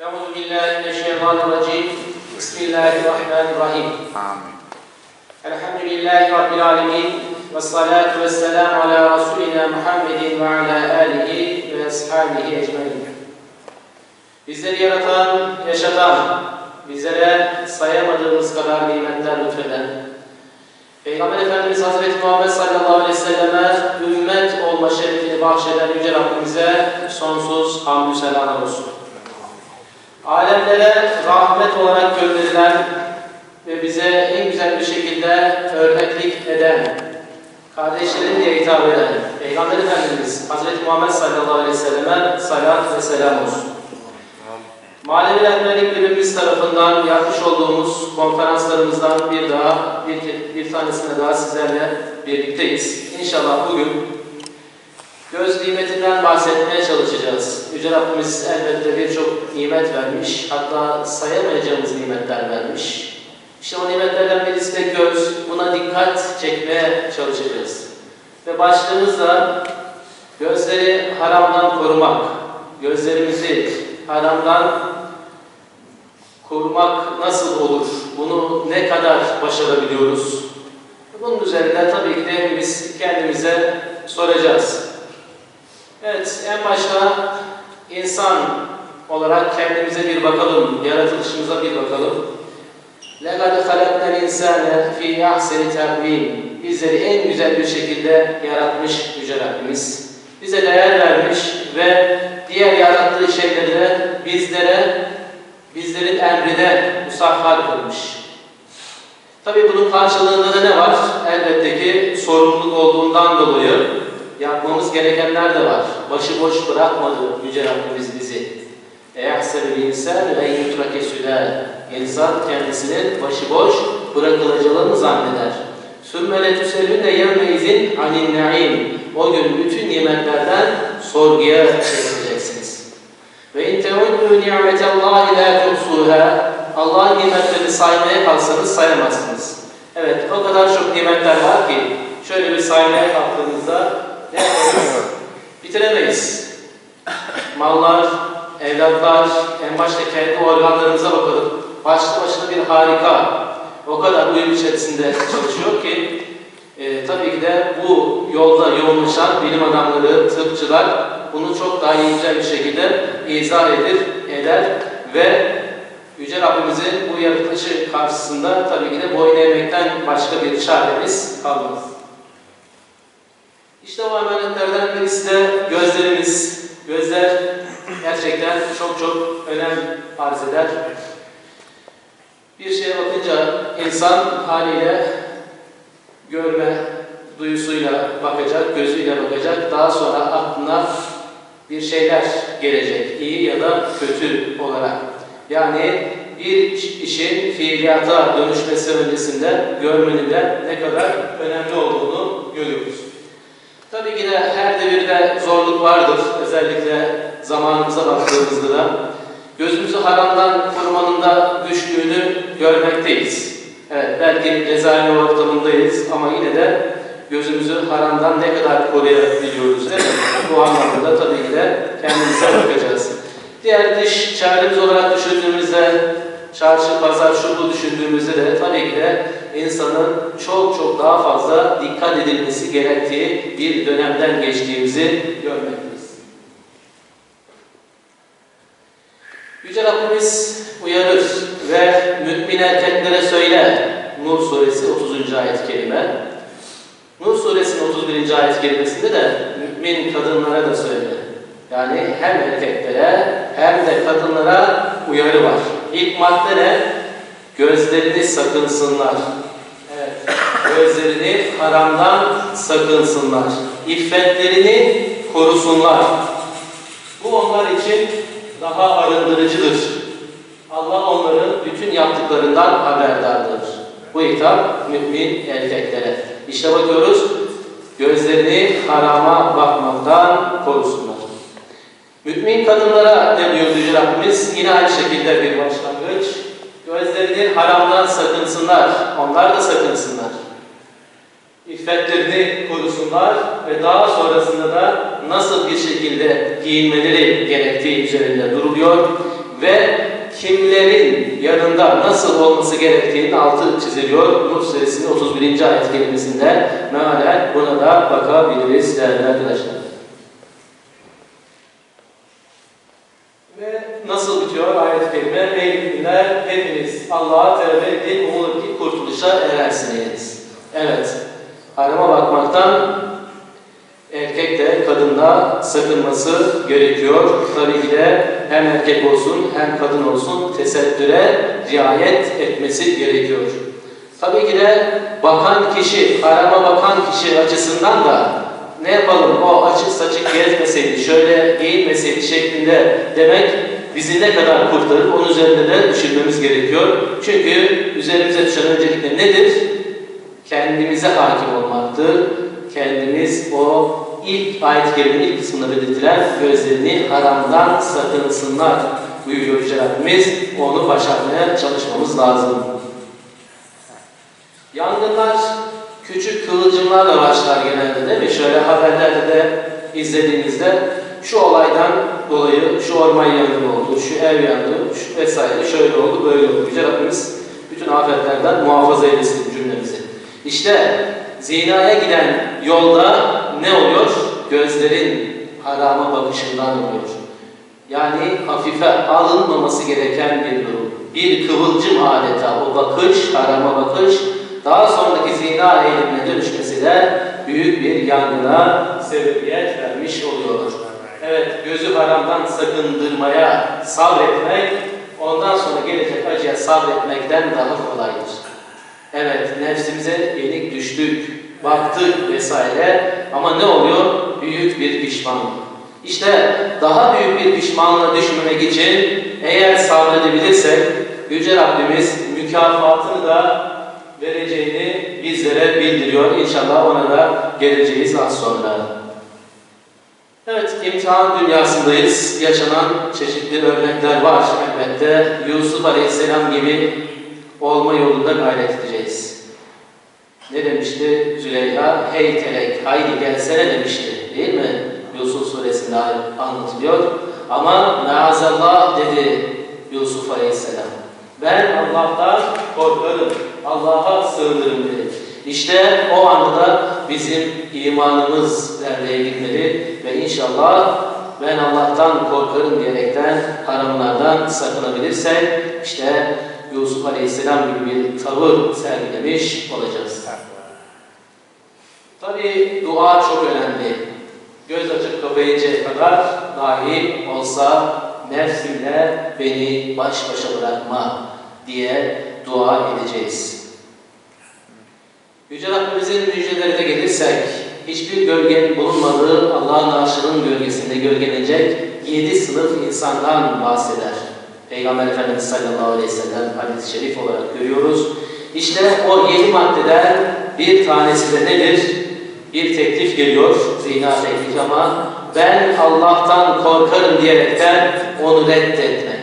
Euzu billahi mineşşeytanirracim. Bismillahirrahmanirrahim. Amin. Elhamdülillahi rabbil alamin. Ve salatu vesselam ala rasulina ve ala alihi ve ashabihi ecmaîn. Bizleri yaratan, yaşatan, bizlere sayamadığımız kadar nimetler lütfeden, Peygamber Efendimiz Hazreti Muhammed sallallahu aleyhi ve ümmet olma şerefini bahşeden Yüce Rabbimize sonsuz hamdü selam olsun. Alemlere rahmet olarak gönderilen ve bize en güzel bir şekilde örneklik eden, kardeşlerim diye hitap eden Peygamber Efendimiz Hazreti Muhammed sallallahu aleyhi ve selleme salat ve selam olsun. Manevi Rehberlik Birimimiz tarafından yapmış olduğumuz konferanslarımızdan bir daha, bir, bir tanesine daha sizlerle birlikteyiz. İnşallah bugün göz nimetinden bahsetmeye çalışacağız. Yüce Rabbimiz elbette birçok nimet vermiş, hatta sayamayacağımız nimetler vermiş. İşte o nimetlerden birisi de göz. Buna dikkat çekmeye çalışacağız. Ve başlığımız da gözleri haramdan korumak. Gözlerimizi haramdan korumak nasıl olur? Bunu ne kadar başarabiliyoruz? Bunun üzerinde tabii ki de biz kendimize soracağız. Evet, en başta insan olarak kendimize bir bakalım, yaratılışımıza bir bakalım. لَقَدْ خَلَقْنَا الْاِنْسَانَ ف۪ي اَحْسَنِ تَقْو۪يمٍ Bizleri en güzel bir şekilde yaratmış Yüce Rabbimiz. Bize değer vermiş ve diğer yarattığı şeyleri de bizlere, bizlerin emrine musahhar kılmış. Tabii bunun karşılığında da ne var? Elbette ki sorumluluk olduğundan dolayı yapmamız gerekenler de var. Başıboş bırakmadı Yüce Rabbimiz bizi. اَيَحْسَبِ الْاِنْسَانُ اَنْ يُتْرَكَ سُدَى İnsan kendisinin başıboş bırakılacağını zanneder. ثُمَّ لَتُسَلُنَّ يَوْمَئِذٍ عَنِ النَّعِيمِ O gün bütün nimetlerden sorguya çekileceksiniz. وَاِنْ تَعُدُّوا نِعْمَةَ اللّٰهِ لَا تُحْصُوهَا Allah'ın nimetlerini saymaya kalksanız sayamazsınız. Evet, o kadar çok nimetler var ki şöyle bir saymaya kalktığımızda ne yaparız? Bitiremeyiz. Mallar, evlatlar, en başta kendi organlarımıza bakalım. Başlı başına bir harika. O kadar uyum içerisinde çalışıyor ki e, tabii ki de bu yolda yoğunlaşan bilim adamları, tıpçılar bunu çok daha güzel bir şekilde izah edir, eder ve Yüce Rabbimizin bu yaratılışı karşısında tabii ki de boyun eğmekten başka bir çaremiz kalmaz. İşte o emanetlerden birisi de gözlerimiz. Gözler gerçekten çok çok önem arz eder. Bir şeye bakınca insan haliyle görme duyusuyla bakacak, gözüyle bakacak. Daha sonra aklına bir şeyler gelecek, iyi ya da kötü olarak. Yani bir işin fiiliyata dönüşmesi öncesinde görmenin de ne kadar önemli olduğunu görüyoruz. Tabii ki de her devirde zorluk vardır. Özellikle zamanımıza baktığımızda da gözümüzü haramdan korumanın da düştüğünü görmekteyiz. Evet, belki cezaevi ortamındayız ama yine de gözümüzü haramdan ne kadar koruyabiliyoruz değil? Bu anlamda tabii ki de kendimize bakacağız. Diğer dış çaremiz olarak düşündüğümüzde, çarşı, pazar, şu bu düşündüğümüzde de tabii ki de insanın çok çok daha fazla dikkat edilmesi gerektiği bir dönemden geçtiğimizi görmekteyiz. Yüce Rabbimiz uyarır ve mümin erkeklere söyler. Nur suresi 30. ayet-i kerime. Nur suresinin 31. ayet-i kerimesinde de mümin kadınlara da söyler. Yani hem erkeklere hem de kadınlara uyarı var. İlk madde ne? Gözlerini sakınsınlar. Evet. Gözlerini haramdan sakınsınlar. İffetlerini korusunlar. Bu onlar için daha arındırıcıdır. Allah onların bütün yaptıklarından haberdardır. Bu hitap mümin erkeklere. İşte bakıyoruz, gözlerini harama bakmaktan korusunlar. Mümin kadınlara ne diyor Yüce Rabbimiz? Yine aynı şekilde bir başlangıç. Gözlerini haramdan sakınsınlar, onlar da sakınsınlar. İffetlerini korusunlar ve daha sonrasında da nasıl bir şekilde giyinmeleri gerektiği üzerinde duruluyor ve kimlerin yanında nasıl olması gerektiğinin altı çiziliyor. Nur suresinin 31. ayet kelimesinde mealen buna da bakabiliriz değerli arkadaşlar. Ve nasıl bitiyor ayet-i kerime? Ey müminler hepiniz Allah'a tevbe edin, umulur ki kurtuluşa erersiniz. Evet, harama bakmaktan erkek de kadın da sakınması gerekiyor. Tabii ki de hem erkek olsun hem kadın olsun tesettüre riayet etmesi gerekiyor. Tabii ki de bakan kişi, harama bakan kişi açısından da ne yapalım o açık saçık gezmeseydi, şöyle giyinmeseydi şeklinde demek bizi ne kadar kurtarır onun üzerinde de düşünmemiz gerekiyor. Çünkü üzerimize düşen öncelikle nedir? Kendimize hakim olmaktır. Kendimiz o ilk ayet-i ilk kısmında belirtilen gözlerini haramdan sakınsınlar buyuruyor Yüce Rabbimiz. Onu başarmaya çalışmamız lazım. Yangınlar küçük kıvılcımlarla başlar genelde değil mi? Şöyle haberlerde de izlediğinizde şu olaydan dolayı şu orman yangını oldu, şu ev yandı, şu vesaire şöyle oldu, böyle oldu. Yüce Rabbimiz bütün afetlerden muhafaza eylesin cümlemizi. İşte zinaya giden yolda ne oluyor? Gözlerin harama bakışından oluyor. Yani hafife alınmaması gereken bir durum. Bir kıvılcım adeta o bakış, harama bakış daha sonraki zina eylemine dönüşmesi de büyük bir yangına sebebiyet vermiş oluyor. Evet, gözü haramdan sakındırmaya sabretmek, ondan sonra gelecek acıya sabretmekten daha kolaydır. Evet, nefsimize yenik düştük, baktık vesaire ama ne oluyor? Büyük bir pişmanlık. İşte daha büyük bir pişmanlığa düşmemek için eğer sabredebilirsek Yüce Rabbimiz mükafatını da vereceğini bizlere bildiriyor. İnşallah ona da geleceğiz az sonra. Evet, imtihan dünyasındayız. Yaşanan çeşitli örnekler var elbette. Yusuf Aleyhisselam gibi olma yolunda gayret edeceğiz. Ne demişti Züleyha? Hey telek, haydi gelsene demişti. Değil mi? Yusuf suresinde anlatılıyor. Ama maazallah dedi Yusuf Aleyhisselam. Ben Allah'tan korkarım. Allah'a sığınırım dedi. İşte o anda da bizim imanımız derleye gitmeli ve inşallah ben Allah'tan korkarım diyerekten haramlardan sakınabilirsek işte Yusuf Aleyhisselam gibi bir tavır sergilemiş olacağız. Tabi dua çok önemli. Göz açıp kapayıncaya kadar dahi olsa nefsimle beni baş başa bırakma diye dua edeceğiz. Yüce Rabbimizin müjdelerine gelirsek, hiçbir gölgenin bulunmadığı Allah'ın arşının gölgesinde gölgelenecek yedi sınıf insandan bahseder. Peygamber Efendimiz sallallahu aleyhi ve sellem hadis-i şerif olarak görüyoruz. İşte o yedi maddeden bir tanesi de nedir? Bir teklif geliyor, zina teklifi ama ben Allah'tan korkarım diyerekten onu reddetmek.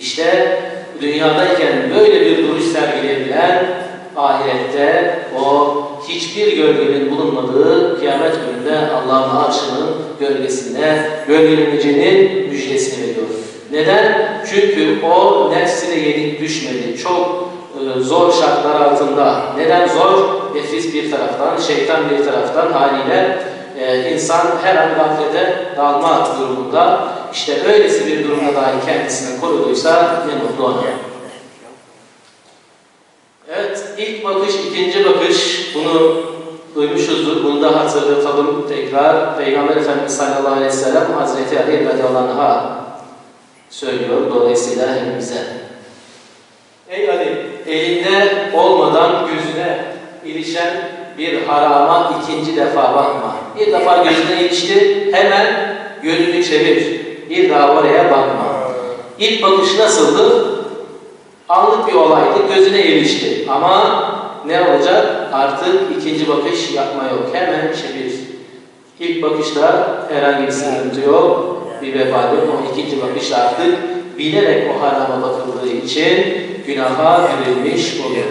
İşte dünyadayken böyle bir duruş sergileyebilen ahirette o hiçbir gölgenin bulunmadığı kıyamet gününde Allah'ın arşının gölgesinde gölgeleneceğinin müjdesini veriyor. Neden? Çünkü o nefsine yenik düşmedi. Çok e, zor şartlar altında. Neden zor? Nefis bir taraftan, şeytan bir taraftan haliyle e, insan her an gaflete dalma durumunda. İşte öylesi bir durumda dahi kendisini koruduysa ne mutlu ona. Evet, ilk bakış, ikinci bakış bunu duymuşuzdur. Bunu da hatırlatalım tekrar. Peygamber Efendimiz sallallahu aleyhi ve sellem Hazreti Ali radıyallahu söylüyor dolayısıyla hepimize. Ey Ali, elinde olmadan gözüne ilişen bir harama ikinci defa bakma. Bir defa gözüne ilişti, hemen yönünü çevir. Bir daha oraya bakma. İlk bakış nasıldı? Anlık bir olaydı, gözüne ilişti. Ama ne olacak? Artık ikinci bakış yapma yok. Hemen çevir. İlk bakışta herhangi bir sıkıntı yok, bir vebal yok. O ikinci bakış artık bilerek o harama bakıldığı için günaha girilmiş oluyor.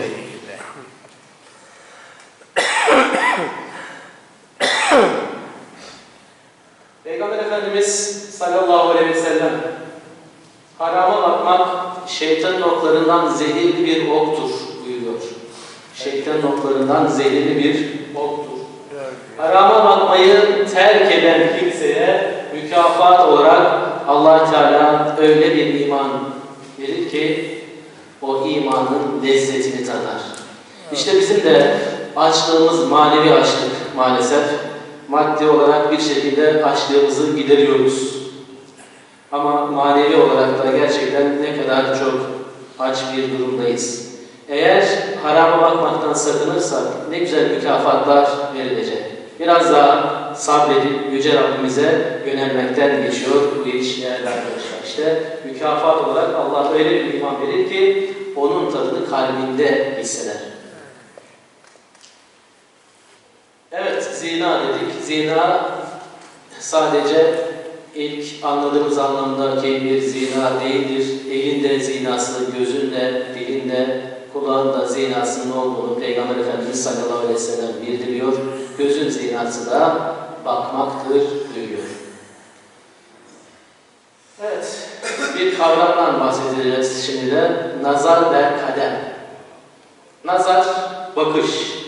Peygamber Efendimiz sallallahu aleyhi ve sellem harama bakmak şeytanın oklarından zehirli bir oktur buyuruyor. Şeytanın oklarından zehirli bir oktur. Harama bakmayı terk eden kimseye mükafat olarak allah Teala öyle bir iman verir ki o imanın lezzetini tadar. İşte bizim de açlığımız manevi açlık maalesef. Maddi olarak bir şekilde açlığımızı gideriyoruz. Ama manevi olarak da gerçekten ne kadar çok aç bir durumdayız. Eğer harama bakmaktan sakınırsak ne güzel mükafatlar verilecek. Biraz daha sabredip Yüce Rabbimize yönelmekten geçiyor bu iş değerli arkadaşlar. İşte mükafat olarak Allah öyle bir iman verir ki onun tadını kalbinde hisseder. Evet, zina dedik. Zina sadece ilk anladığımız anlamdaki bir zina değildir. Elinde zinası, gözünde, dilinde, kulağında zinasının olduğunu Peygamber Efendimiz sallallahu aleyhi ve sellem bildiriyor. Gözün zinası da bakmaktır diyor. Evet, bir kavramdan bahsedeceğiz şimdi de. Nazar ve kadem. Nazar, bakış.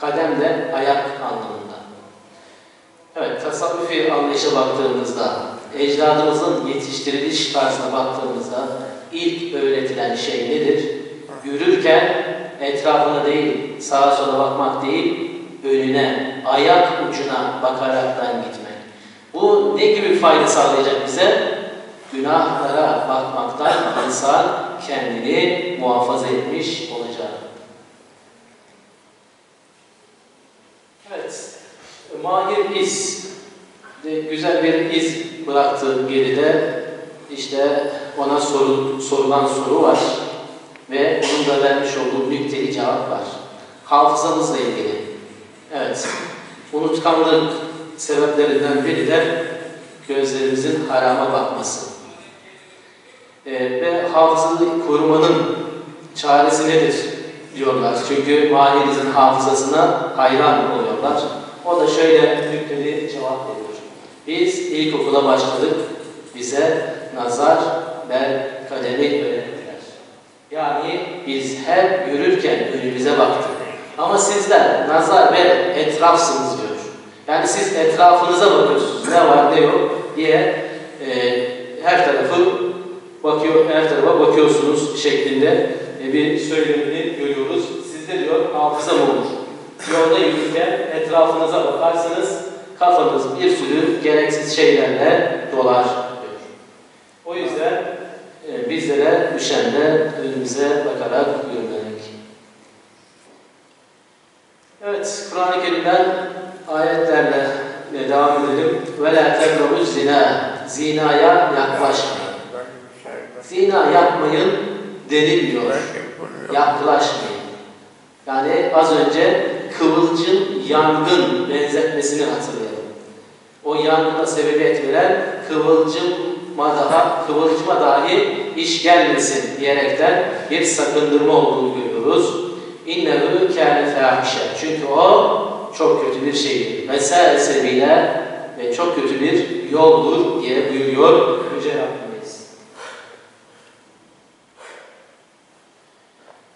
Kadem de ayak anlamında. Evet, tasavvufi anlayışa baktığımızda, ecdadımızın yetiştiriliş tarzına baktığımızda ilk öğretilen şey nedir? Yürürken etrafına değil, sağa sola bakmak değil, önüne, ayak ucuna bakaraktan gitmek. Bu ne gibi fayda sağlayacak bize? Günahlara bakmaktan insan kendini muhafaza etmiş olacak. Evet, Mahir iz, güzel bir iz bıraktı geride. İşte ona soru, sorulan soru var ve onun da vermiş olduğu nükteli cevap var. Hafızamızla ilgili. Evet, unutkanlık sebeplerinden biri de gözlerimizin harama bakması. Ee, ve hafızayı korumanın çaresi nedir diyorlar. Çünkü mahirinizin hafızasına hayran oluyorlar. O da şöyle nükteli cevap veriyor. Biz ilkokula başladık. Bize nazar ve kademi öğrettiler. Yani biz hep yürürken önümüze baktık. Ama sizler nazar ve etrafsınız diyor. Yani siz etrafınıza bakıyorsunuz. Ne var ne yok diye e, her tarafı bakıyor, her tarafa bakıyorsunuz şeklinde e, bir söylemini görüyoruz. Sizde diyor hafıza mı olur? Yolda yürürken etrafınıza bakarsınız, kafanız bir sürü gereksiz şeylerle dolar diyor. O yüzden e, bizlere düşen de önümüze bakarak yürümek. Evet, Kur'an-ı Kerim'den ayetlerle e, devam edelim. La tekrabu zina. Zinaya yaklaşmayın. Zina yapmayın denilmiyor. Yaklaşmayın. Yani az önce kıvılcım yangın benzetmesini hatırlayalım. O yangına sebebiyet veren kıvılcıma daha kıvılcıma dahi iş gelmesin diyerekten bir sakındırma olduğunu görüyoruz. İnnehu kâne fâhişe. Çünkü o çok kötü bir şeydir. Vesâ sebebiyle ve çok kötü bir yoldur diye buyuruyor Yüce Rabbimiz.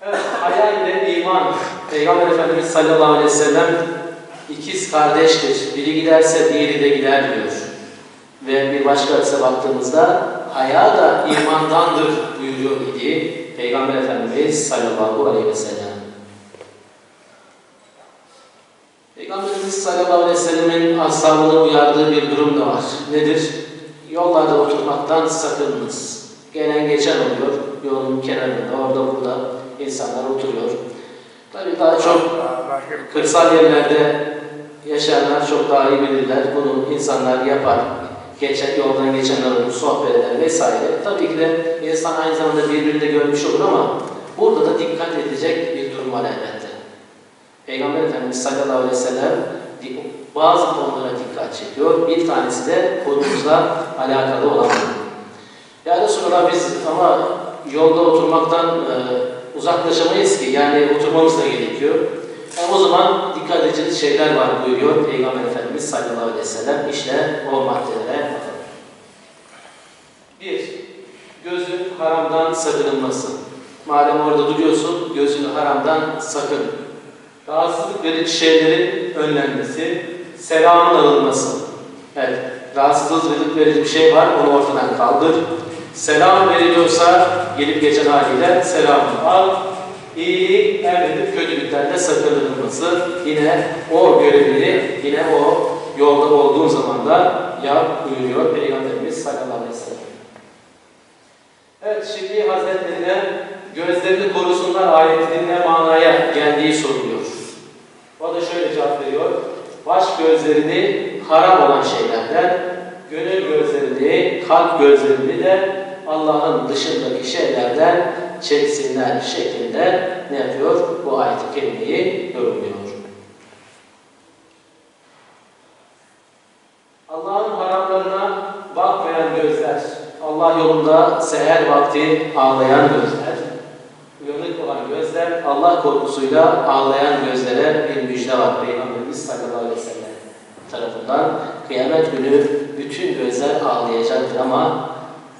Evet, hayal ile iman. Peygamber Efendimiz sallallahu aleyhi ve sellem ikiz kardeştir. Biri giderse diğeri de gider diyor. Ve bir başka hadise baktığımızda haya da imandandır buyuruyor idi Peygamber Efendimiz sallallahu aleyhi ve sellem. Peygamberimiz sallallahu aleyhi ve sellemin ashabını uyardığı bir durum da var. Nedir? Yollarda oturmaktan sakınınız. Gelen geçen oluyor. Yolun kenarında, orada burada insanlar oturuyor. Tabii daha çok kırsal yerlerde yaşayanlar çok daha iyi bilirler. Bunu insanlar yapar. Geçen, yoldan geçenler olur, sohbet eder vesaire. Tabii ki de insan aynı zamanda birbirini de görmüş olur ama burada da dikkat edecek bir durum var elbette. Peygamber Efendimiz sallallahu aleyhi ve sellem bazı konulara dikkat çekiyor. Bir tanesi de konumuzla alakalı olan. Yani sonra biz ama yolda oturmaktan e, uzaklaşamayız ki. Yani oturmamız da gerekiyor. Yani o zaman dikkat edeceğiniz şeyler var buyuruyor Peygamber Efendimiz sallallahu aleyhi ve sellem. İşte o maddelere. Bir, gözün haramdan sakınılması. Madem orada duruyorsun, gözünü haramdan sakın. Rahatsızlık verici şeylerin önlenmesi, selamın alınması. Evet, rahatsızlık verici bir şey var, onu ortadan kaldır. Selam veriliyorsa gelip geçen haliyle selamı al. İyiliği emredip kötülükten de sakınılması. Yine o görevini, yine o yolda olduğun zaman da yap buyuruyor Peygamberimiz sallallahu aleyhi ve sellem. Evet, şimdi Hazretlerine gözlerini korusunlar ayetinin ne manaya geldiği soruluyor. O da şöyle cevap veriyor. Baş gözlerini haram olan şeylerden, gönül gözlerini, kalp gözlerini de Allah'ın dışındaki şeylerden çeksinler şeklinde ne yapıyor? Bu ayet-i kerimeyi yorumluyor. Allah'ın haramlarına bakmayan gözler, Allah yolunda seher vakti ağlayan gözler, uyanık olan gözler, Allah korkusuyla ağlayan gözlere bir müjde var Peygamberimiz sallallahu aleyhi ve sellem tarafından. Kıyamet günü bütün gözler ağlayacaktır ama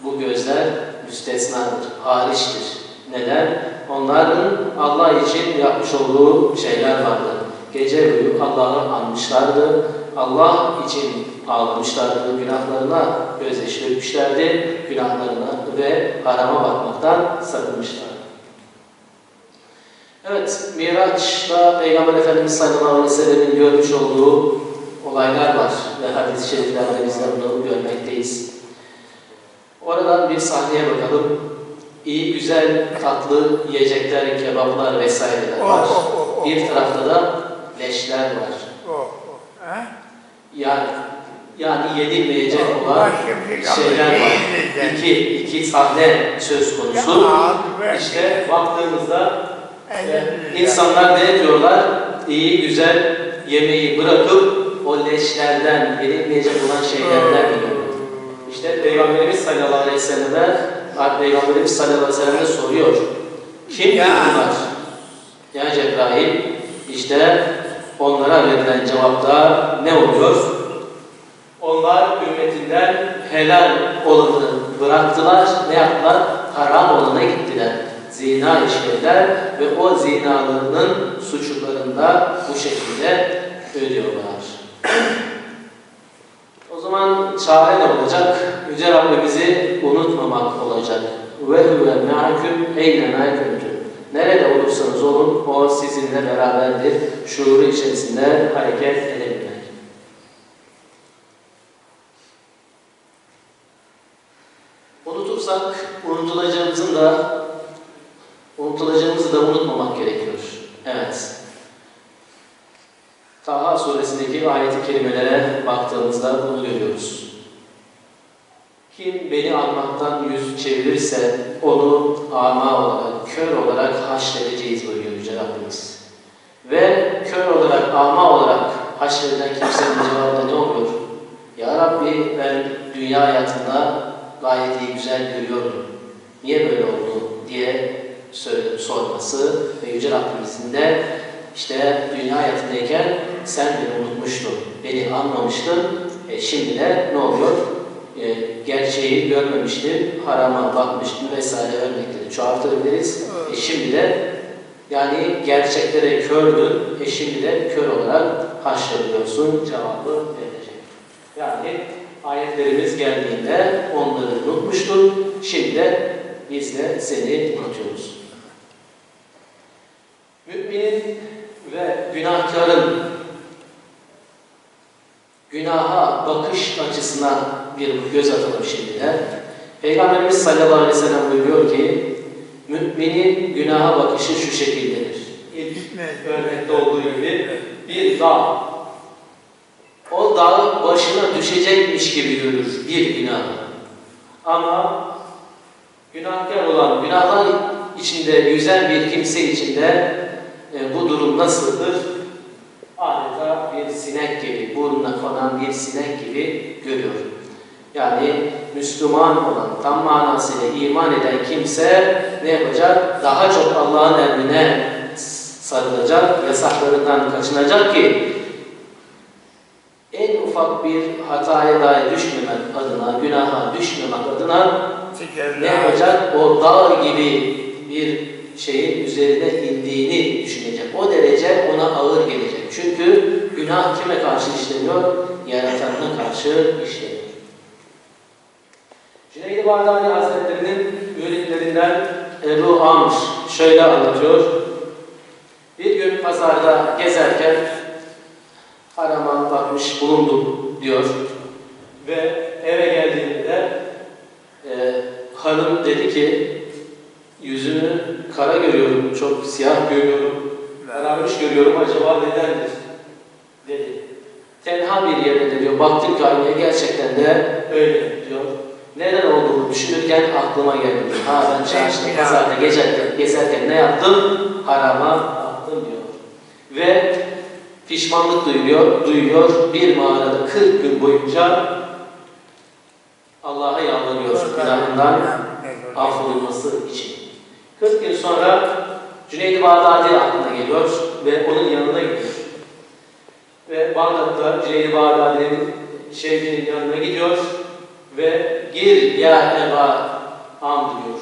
bu gözler müstesnadır, hariçtir. Neden? Onların Allah için yapmış olduğu şeyler vardı. Gece boyu Allah'ı anmışlardı. Allah için ağlamışlardı, günahlarına gözyaşı dökmüşlerdi, günahlarına ve harama bakmaktan sakınmışlardı. Evet, Miraç'ta Peygamber Efendimiz sallallahu aleyhi ve sellem'in görmüş olduğu olaylar var ve hadis-i şeriflerde biz de bunu görmekteyiz. Oradan bir sahneye bakalım. İyi, güzel, tatlı yiyecekler, kebaplar vesaireler var. Oh, oh, oh, oh. Bir tarafta da leşler var. O, o. Ha? Yani yani yenilmeyecek Oh, olan şey şeyler var. İki, iki sahne söz Ya konusu. be. İşte baktığımızda e, insanlar ne yapıyorlar? İyi, güzel yemeği bırakıp o leşlerden, yenilmeyecek olan şeylerden yiyorlar. İşte Peygamberimiz sallallahu aleyhi ve selleme Peygamberimiz sallallahu aleyhi ve sellem de soruyor. Kim Ya. bunlar? Ya Cebrail işte onlara verilen cevapta ne oluyor? Onlar ümmetinden helal olanı bıraktılar. Ne yaptılar? Haram olana gittiler. Zina işlediler ve o zinalarının suçlarını da bu şekilde ödüyorlar. Zaman çare ne olacak? Yüce Rabbimizi unutmamak olacak. Ve huve me'akum eyne ma kuntum. Nerede olursanız olun, o sizinle beraberdir. Şuuru içerisinde hareket edebilmek. Unutursak, unutulacağımızın da unutulacağımızı da unutmamak gerekiyor. Evet. Taha suresindeki ayet-i kerimelere baktığımızda bunu görüyoruz. Kim beni almaktan yüz çevirirse onu ama olarak, kör olarak haşredeceğiz buyuruyor Yüce Rabbimiz. Ve kör olarak, ama olarak haşredilen kimsenin cevabı ne oluyor? Ya Rabbi ben dünya hayatında gayet iyi, güzel görüyordum. Niye böyle oldu diye sorması ve Yüce Rabbimizin de işte dünya hayatındayken sen beni unutmuştun, beni anmamıştın. E şimdi de ne oluyor? E, gerçeği görmemiştin, harama bakmıştın vesaire örnekleri çoğaltabiliriz. E şimdi de yani gerçeklere kördün, e şimdi de kör olarak haşrediliyorsun cevabı verilecek. Yani ayetlerimiz geldiğinde onları unutmuştun, şimdi de biz de seni unutuyoruz. Müminin ve günahkarın günaha bakış açısına bir göz atalım şimdi de. Peygamberimiz sallallahu aleyhi ve sellem buyuruyor ki, müminin günaha bakışı şu şekildedir. İlk örnekte olduğu gibi bir dağ. O dağ başına düşecekmiş gibi görür bir günah. Ama günahkar olan, günahlar içinde yüzen bir kimse içinde e, bu durum nasıldır? Adeta bir sinek gibi, burnuna konan bir sinek gibi görüyor. Yani Müslüman olan, tam manasıyla iman eden kimse ne yapacak? Daha çok Allah'ın emrine sarılacak, yasaklarından kaçınacak ki en ufak bir hataya dahi düşmemek adına, günaha düşmemek adına ne yapacak? O dağ gibi bir şeyin üzerine indiğini düşünecek. O derece ona ağır gelecek. Çünkü günah kime karşı işleniyor? Yaratanına karşı işleniyor. Cüneyd-i Bağdadi Hazretleri'nin müritlerinden Ebu Amr şöyle anlatıyor. Bir gün pazarda gezerken harama bakmış bulundum diyor. Ve eve geldiğimde e, hanım dedi ki yüzünü kara görüyorum, çok siyah görüyorum, kararmış görüyorum acaba nedendir. Tenha bir yerde diyor, baktık aynaya gerçekten de öyle diyor. Neden olduğunu düşünürken aklıma geldi. Ha ben çarşıda, pazarda gezerken, gezerken ne yaptım? Harama attım diyor. Ve pişmanlık duyuyor, duyuyor. Bir mağarada 40 gün boyunca Allah'a yalvarıyor günahından affolunması için. 40 gün sonra Cüneyd-i Bağdadi aklına geliyor ve onun yanına gidiyor. Ve Bağdat'ta Cüneyd-i Bağdadi'nin şeyhinin yanına gidiyor ve gir ya Eba Am diyor.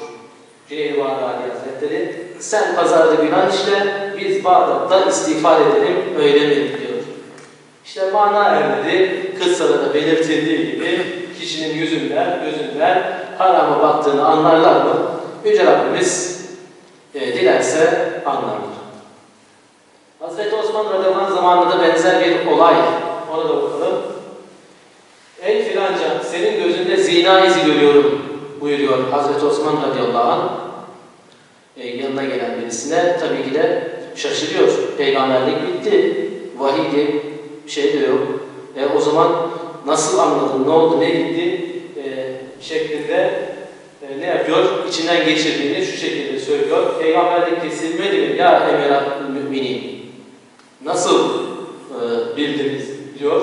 Cüneyd-i Bağdadi Hazretleri sen pazarda günah işle biz Bağdat'ta istiğfar edelim öyle mi diyor. İşte mana ermedi. Kıssada da belirtildiği gibi kişinin yüzünden, gözünden harama baktığını anlarlar mı? Yüce Rabbimiz e, dilerse anlarlar. Hazreti Osman radıyallahu zamanında da benzer bir olay. Onu da bakalım. Ey filanca senin gözünde zina izi görüyorum buyuruyor Hazreti Osman radıyallahu. E, yanına gelen birisine tabii ki de şaşırıyor. Peygamberlik bitti. Vahiy diye bir şey de yok. E, o zaman nasıl anladın, ne oldu, ne gitti e, şeklinde e, ne yapıyor? İçinden geçirdiğini şu şekilde söylüyor. Peygamberlik kesilmedi mi? Ya emir müminin. Nasıl e, bildiniz diyor.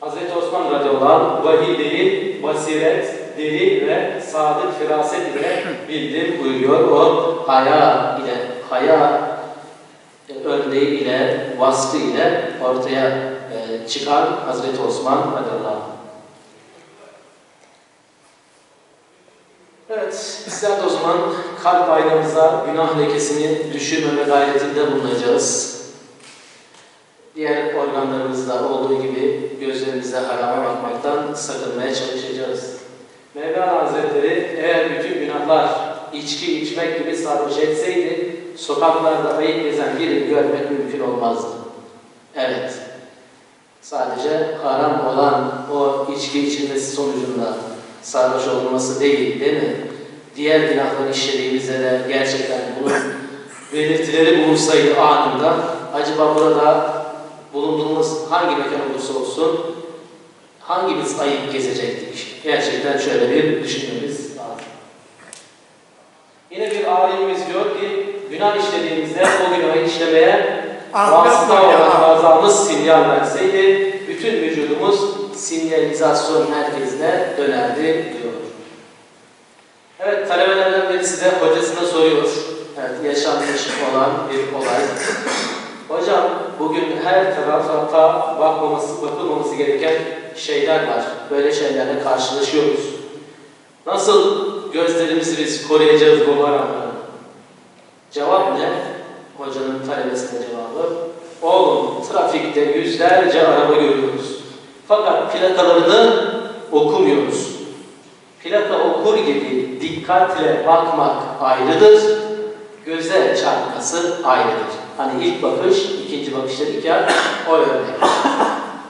Hazreti Osman radıyallahu anh vahiy değil, basiret, delil ve sadık firaset ile bildim buyuruyor. O haya ile, haya örneği ile, vasfı ile ortaya e, çıkan Hazreti Osman radıyallahu anh. Evet, bizler de o zaman kalp aynamıza günah lekesini düşürmeme gayretinde bulunacağız. Diğer organlarımızda olduğu gibi gözlerimizde harama bakmaktan sakınmaya çalışacağız. Mevlana Hazretleri eğer bütün günahlar içki içmek gibi sarhoş etseydi sokaklarda ayıp gezen birini görmek mümkün olmazdı. Evet, sadece haram olan o içki içilmesi sonucunda sarhoş olması değil, değil mi? Diğer günahları işlediğimizde de gerçekten bunun belirtileri bulunsaydı anında, acaba burada bulunduğumuz hangi mekan olursa olsun hangimiz ayıp gezecektik? Gerçekten şöyle bir düşünmemiz lazım. Yine bir alimimiz diyor ki, günah işlediğimizde o günahı işlemeye vasıta olan gazamız sinyal verseydi, bütün vücudumuz sinyalizasyon merkezine dönerdi diyor. Evet, talebelerden birisi de hocasına soruyor. Evet, yaşanmış olan bir olay. Hocam, bugün her tarafa bakmaması, bakılmaması gereken şeyler var. Böyle şeylerle karşılaşıyoruz. Nasıl gözlerimizi biz koruyacağız bu haramdan? Cevap ne? Hocanın talebesine cevabı. Oğlum, trafikte yüzlerce araba görüyoruz. Fakat plakalarını okumuyoruz. Plaka okur gibi dikkatle bakmak ayrıdır, göze çarpması ayrıdır. Hani ilk bakış, ikinci bakış dedik ya, o örnek.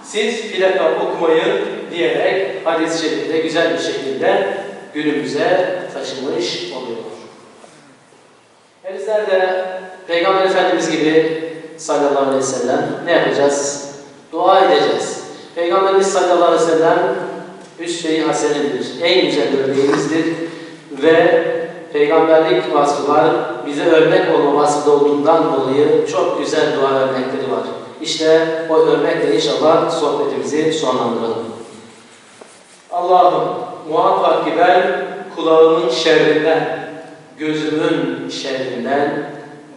Siz plaka okumayın diyerek hadis-i şerifte güzel bir şekilde günümüze taşımış oluyor. Bizler de Peygamber Efendimiz gibi sallallahu aleyhi ve sellem ne yapacağız? Dua edeceğiz. Peygamberimiz sallallahu aleyhi ve sellem üsve-i hasenedir. En güzel örneğimizdir. Ve peygamberlik vasfı var. Bize örnek olma vasfı olduğundan dolayı çok güzel dua örnekleri var. İşte o örnekle inşallah sohbetimizi sonlandıralım. Allah'ım muhakkak ki ben kulağımın şerrinden, gözümün şerrinden,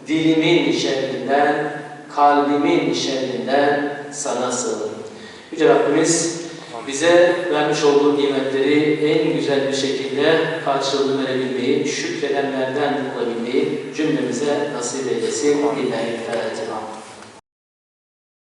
dilimin şerrinden, kalbimin şerrinden sana sığınırım. Yüce Rabbimiz bize vermiş olduğu nimetleri en güzel bir şekilde karşılığını verebilmeyi, şükredenlerden olabilmeyi cümlemize nasip eylesin. Lillahi Fatiha.